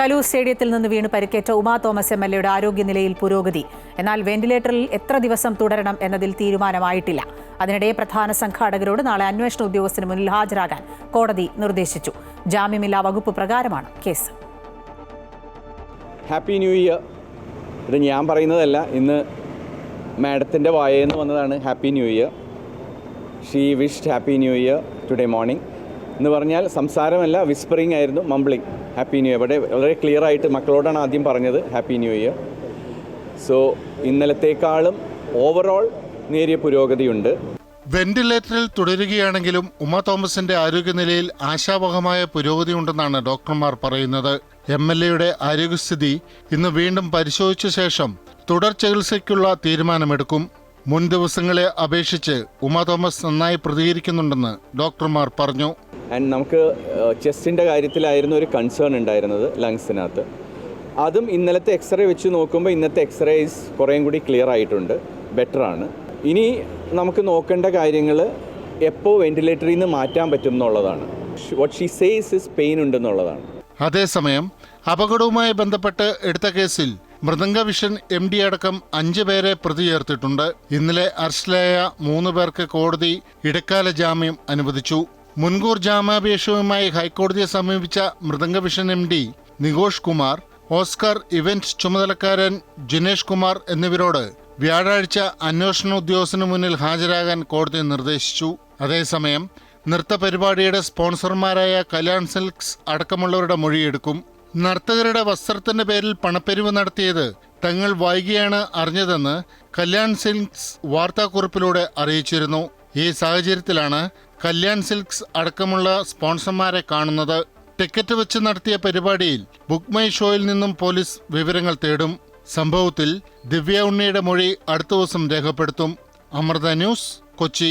കലൂർ സ്റ്റേഡിയത്തിൽ നിന്ന് വീണ് പരിക്കേറ്റ ഉമാ തോമസ് എം എൽ എയുടെ ആരോഗ്യനിലയിൽ പുരോഗതി. എന്നാൽ വെന്റിലേറ്ററിൽ എത്ര ദിവസം തുടരണം എന്നതിൽ തീരുമാനമായിട്ടില്ല. അതിനിടെ പ്രധാന സംഘാടകരോട് നാളെ അന്വേഷണ ഉദ്യോഗസ്ഥന് മുന്നിൽ ഹാജരാകാൻ കോടതി നിർദ്ദേശിച്ചു. ജാമ്യമില്ലാ വകുപ്പ് പ്രകാരമാണ് കേസ്. Happy new year. ഇത് ഞാൻ പറയുന്നതല്ല. ഇന്ന് മാഡത്തിന്റെ വായെന്ന് വന്നതാണ് happy new year. She wished happy new year today morning. എന്ന് പറഞ്ഞാൽ സംസാരമല്ല വിസ്പറിങ് ആയിരുന്നു മംബ്ലിംഗ് ഹാപ്പി ന്യൂ ഇയർ ഇവിടെ വളരെ ക്ലിയർ ആയിട്ട് മക്കളോടാണ് ആദ്യം പറഞ്ഞത് ഹാപ്പി ന്യൂ ഇയർ സോ ഇന്നലത്തേക്കാളും ഓവറോൾ നേരിയ പുരോഗതിയുണ്ട്. വെന്റിലേറ്ററിൽ തുടരുകയാണെങ്കിലും ഉമ തോമസിന്റെ ആരോഗ്യനിലയിൽ ആശാവഹമായ പുരോഗതി ഉണ്ടെന്നാണ് ഡോക്ടർമാർ പറയുന്നത്. എം എൽ എയുടെ ആരോഗ്യസ്ഥിതി ഇന്ന് വീണ്ടും പരിശോധിച്ച ശേഷം തുടർ ചികിത്സയ്ക്കുള്ള തീരുമാനമെടുക്കും. മുൻ ദിവസങ്ങളെ അപേക്ഷിച്ച് ഉമ തോമസ് നന്നായി പ്രതികരിക്കുന്നുണ്ടെന്ന് ഡോക്ടർമാർ പറഞ്ഞു. ആൻഡ് നമുക്ക് ചെസ്റ്റിന്റെ കാര്യത്തിലായിരുന്നു ഒരു കൺസേൺ ഉണ്ടായിരുന്നത് ലങ്സിനകത്ത്. അതും ഇന്നലത്തെ എക്സ്റേ വെച്ച് നോക്കുമ്പോൾ ഇന്നത്തെ എക്സ്റേസ് കുറേയും കൂടി ക്ലിയർ ആയിട്ടുണ്ട്. ബെറ്ററാണ് ഇനി നമുക്ക് നോക്കേണ്ട കാര്യങ്ങൾ എപ്പോൾ വെന്റിലേറ്ററിൽ നിന്ന് മാറ്റാൻ പറ്റും എന്നുള്ളതാണ്. What she says is pain ഉണ്ടെന്നുള്ളതാണ് അതേസമയം അപകടവുമായി ബന്ധപ്പെട്ട് എടുത്ത കേസിൽ മൃദംഗ വിഷൻ എം ഡി അടക്കം അഞ്ചു പേരെ പ്രതി ചേർത്തിട്ടുണ്ട്. ഇന്നലെ അറസ്റ്റിലായ മൂന്ന് പേർക്ക് കോടതി ഇടക്കാല ജാമ്യം അനുവദിച്ചു. മുൻകൂർ ജാമ്യാപേക്ഷയുമായി ഹൈക്കോടതിയെ സമീപിച്ച Mridanga vision M D Nikosh Kumar Oscar event ചുമതലക്കാരൻ Jinesh Kumar എന്നിവരോട് വ്യാഴാഴ്ച അന്വേഷണ ഉദ്യോഗസ്ഥന് മുന്നിൽ ഹാജരാകാൻ കോടതി നിർദ്ദേശിച്ചു. അതേസമയം നൃത്ത പരിപാടിയുടെ സ്പോൺസർമാരായ കല്യാൺ സിൽക്സ് അടക്കമുള്ളവരുടെ മൊഴിയെടുക്കും. നർത്തകരുടെ വസ്ത്രത്തിന്റെ പേരിൽ പണപ്പെരിവ് നടത്തിയത് തങ്ങൾ വൈകിയാണ് അറിഞ്ഞതെന്ന് കല്യാൺ സിൽക്സ് വാർത്താക്കുറിപ്പിലൂടെ അറിയിച്ചിരുന്നു. ഈ സാഹചര്യത്തിലാണ് കല്യാൺ സിൽക്സ് അടക്കമുള്ള സ്പോൺസർമാരെ കാണുന്നത് ടിക്കറ്റ് വെച്ച് നടത്തിയ പരിപാടിയിൽ ബുക്ക് മൈ ഷോയിൽ നിന്നും പോലീസ് വിവരങ്ങൾ തേടും. സംഭവത്തിൽ ദിവ്യ ഉണ്ണിയുടെ മൊഴി അടുത്ത ദിവസം രേഖപ്പെടുത്തും. അമൃത ന്യൂസ് കൊച്ചി.